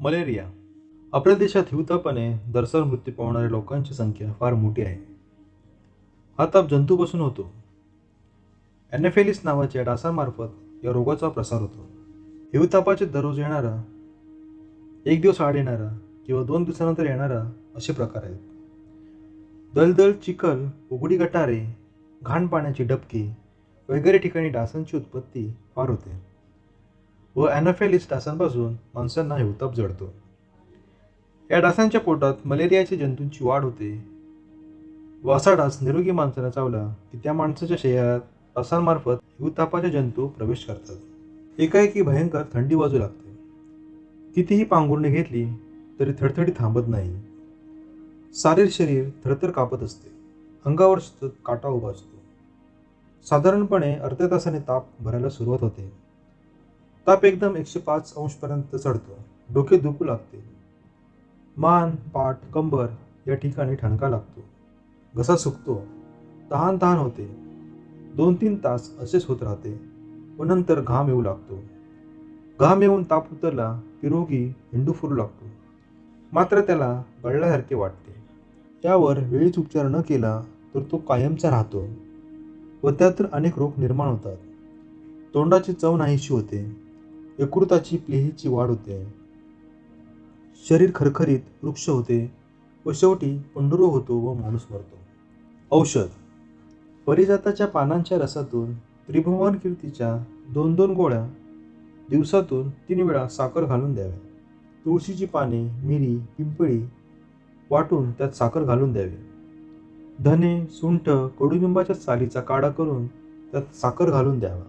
Malaria. आपल्या देशात हिवतापाने दरसर मृत्यू पावणाऱ्या लोकांची संख्या फार मोठी आहे. हा ताप जंतूपासून होतो. ॲनेफेलिस नावाच्या डासामार्फत या रोगाचा प्रसार होतो. हिवतापाचे दररोज येणारा एक दिवस आड येणारा किंवा दोन दिवसानंतर येणारा असे प्रकार आहेत. दलदल चिखल उघडी गटारे घाण पाण्याची डबकी वगैरे ठिकाणी डासांची उत्पत्ती फार होते. व ॲनाफेलिस डासांपासून माणसांना हिवताप जडतो. या डासांच्या पोटात मलेरियाच्या जंतूंची वाढ होते. व असा डास निरोगी माणसाला चावला की त्या माणसाच्या शरीरात डासांमार्फत हिवतापाचे जंतू प्रवेश करतात. एकाएकी भयंकर थंडी वाजू लागते. कितीही पांघुरणी घेतली तरी थडथडी थांबत नाही. सारे शरीर थरथर कापत असते. अंगावर काटा उभा असतो. साधारणपणे अर्ध्या तासाने ताप भरायला सुरुवात होते. ताप एकदम एकशे पाच अंशपर्यंत चढतो. डोके दुखू लागते. मान पाठ कंबर या ठिकाणी ठणका लागतो. घसा सुकतो. तहान तहान होते. दोन तीन तास असेच होत राहते. व नंतर घाम येऊ लागतो. घाम येऊन ताप उतरला की रोगी हिंडू फुरू लागतो. मात्र त्याला गळल्यासारखे वाटते. त्यावर वेळीच उपचार न केला तर तो कायमचा राहतो. व त्यातून अनेक रोग निर्माण होतात. तोंडाची चव नाहीशी होते. यकृताची प्लेहीची वाढ होते. शरीर खरखरीत वृक्ष होते व शेवटी पंडुरो होतो व माणूस मरतो. औषध. परिजाताच्या पानांच्या रसातून त्रिभुवन कीर्तीच्या दोन दोन गोळ्या दिवसातून तीन वेळा साखर घालून द्याव्या. तुळशीची पाने मिरी पिंपळी वाटून त्यात साखर घालून द्यावी. धने सुंठ कडुनिंबाच्या सालीचा काढा करून त्यात साखर घालून द्यावा.